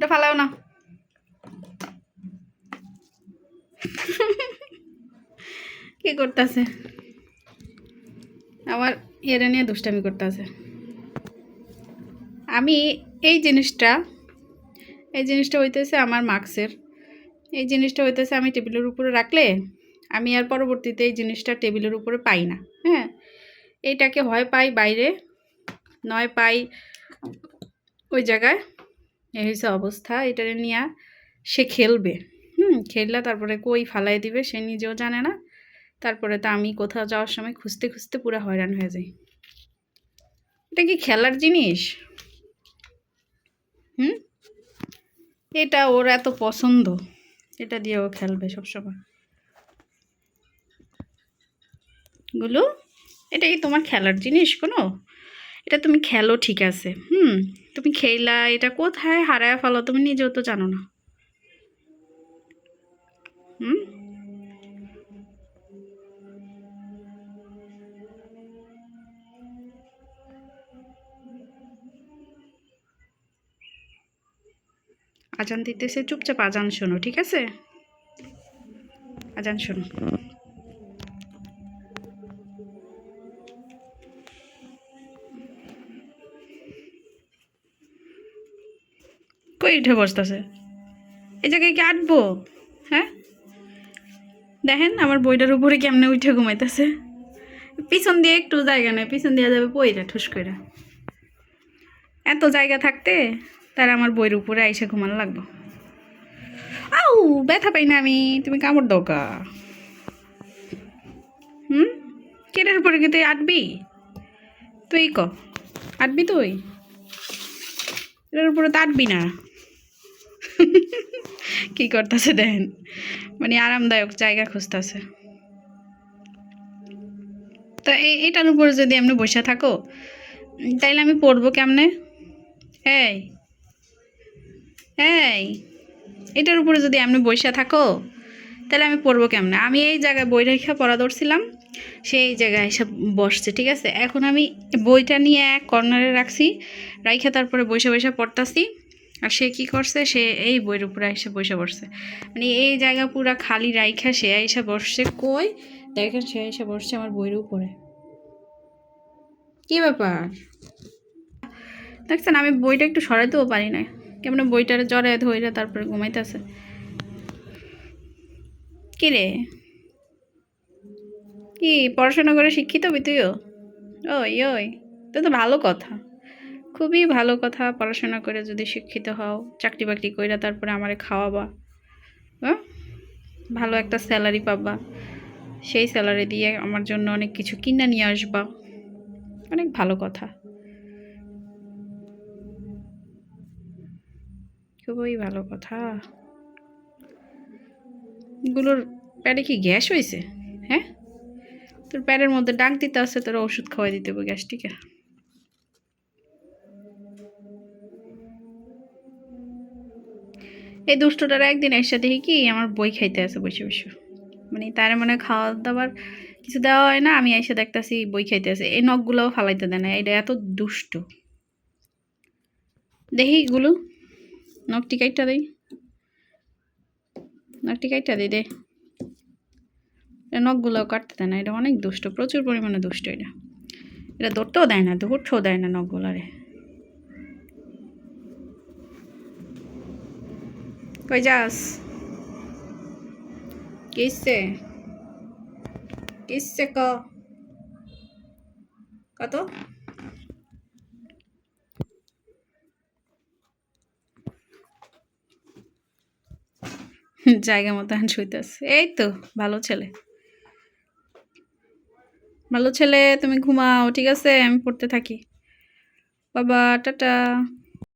ওটা ফালাও না। কি করতেছে? আমার এরা নিয়ে দুষ্টামি করতেছে। আমি এই জিনিসটা এই জিনিসটা হইতেছে আমার মার্কসের। এই জিনিসটা হইতেছে আমি টেবিলের উপরে রাখলে আমি আর পরবর্তীতে এই জিনিসটা টেবিলের উপরে পাই না। হ্যাঁ এইটাকে হয় পাই বাইরে, নয় পাই ওই জায়গায়। এই হয়েছে অবস্থা, এটারে নিয়ে সে খেলবে। হুম, খেললে তারপরে কই ফালাই দিবে সে নিজেও জানে না। তারপরে তো আমি কোথাও যাওয়ার সময় খুঁজতে খুঁজতে পুরো হয়রান হয়ে যাই। এটা কি খেলার জিনিস? হুম? এটা ওর এত পছন্দ। এটা দিয়ে ও খেলবে সবসময়। গুলো, এটা কি তোমার খেলার জিনিস কোনো? এটা তুমি খেলো, ঠিক আছে। হুম, তুমি খেলা, এটা কোথায়? হারায় ফেলো, তুমি নিজেও তো জানো না। হুম? আজান দিতেছে, চুপচাপ আজান শোনো, ঠিক আছে? আজান শোনো। কই উঠে বসতেছে। এই জায়গায় কি আঁটবো? হ্যাঁ? দেখেন আমার বইটার উপরে কেমনে উঠে ঘুমাইতেছে। পিছন দিয়ে একটু জায়গা নেই, পিছন দিয়ে যাবে বইটা ঠুস করে এত জায়গা থাকতে তার আমার বইয়ের উপরে আইসে ঘুমানো লাগবো। আউ, ব্যথা পাই না আমি, তুমি কামড় দাও হুম? কেটার উপরে কি তুই আটবি? তুই ক, আটবি তুই? এটার উপরে তো আটবি না। কি করতেছে দেখেন? মানে আরামদায়ক জায়গা খুঁজতেছে। তো এটার উপরে যদি এমনি বসে থাকো তাইলে আমি পড়ব কেমনে? এই এই, এটার উপরে যদি এমনি বসে থাকো তাহলে আমি পড়ব কেমনে? আমি এই জায়গায় বই রেখে পড়া ধরছিলাম, সেই জায়গায় এসে বসছে, ঠিক আছে? এখন আমি বইটা নিয়ে এক কর্নারে রাখছি, রাইখা তারপরে বসে বসে পড়তাছি। আর সে কি করছে? সে এই বইয়ের উপরে এসে বসে বসছে। মানে এই জায়গা পুরা খালি রাইখা সে এসে বসছে কই? দেখেন সে এসে বসছে আমার বইয়ের উপরে। কি ব্যাপার? দেখছেন, আমি বইটা একটু সরাইতেও পারি না কেমন বইটারে জ্বরে ধইরে তারপরে ঘুমাইতেছে? কি রে? কি, পড়াশোনা করে শিক্ষিত হবি তুইও? ওই ওই তো তো ভালো কথা। খুবই ভালো কথা পড়াশোনা করে যদি শিক্ষিত হও চাকরি বাকরি কইরা তারপরে আমারে খাওয়াবা হ্যাঁ? ভালো একটা স্যালারি পাবা। সেই স্যালারি দিয়ে আমার জন্য অনেক কিছু কিনে নিয়ে আসবা। অনেক ভালো কথা। খুবই ভালো কথা। এগুলোর প্যাডে কি গ্যাস হয়েছে হ্যাঁ? তোর প্যাডের মধ্যে ডাক দিতে আসছে তোর ওষুধ খাওয়াই দিতে হবে গ্যাসটিকে। এই দুষ্টটার একদিন দেখি কি আমার বই খাইতে আছে বসে বসে। মানে তার মানে খাওয়া দাওয়ার কিছু দেওয়া হয় না, আমি এসে দেখতাছি বই খাইতে আছে। এই নখগুলোও ফালাইতে দেয় না, এটা এত দুষ্ট। দেখি গুলো, নখটি কাইটটা দেই। নখটি কাইটটা দিই, দে। নখগুলোও কাটতে দেয় না, এটা অনেক দুষ্ট, প্রচুর পরিমাণে দুষ্ট এটা। এটা ধরতেও দেয় না, ধরতেও দেয় না নখগুলো নখগুলারে। কই যাস? কিসে কিসে ক কত? জায়গা মতো এখন শুইতেছে এই তো, ভালো ছেলে। ভালো ছেলে, তুমি ঘুমাও, ঠিক আছে? আমি পড়তে থাকি। বাবা, টাটা।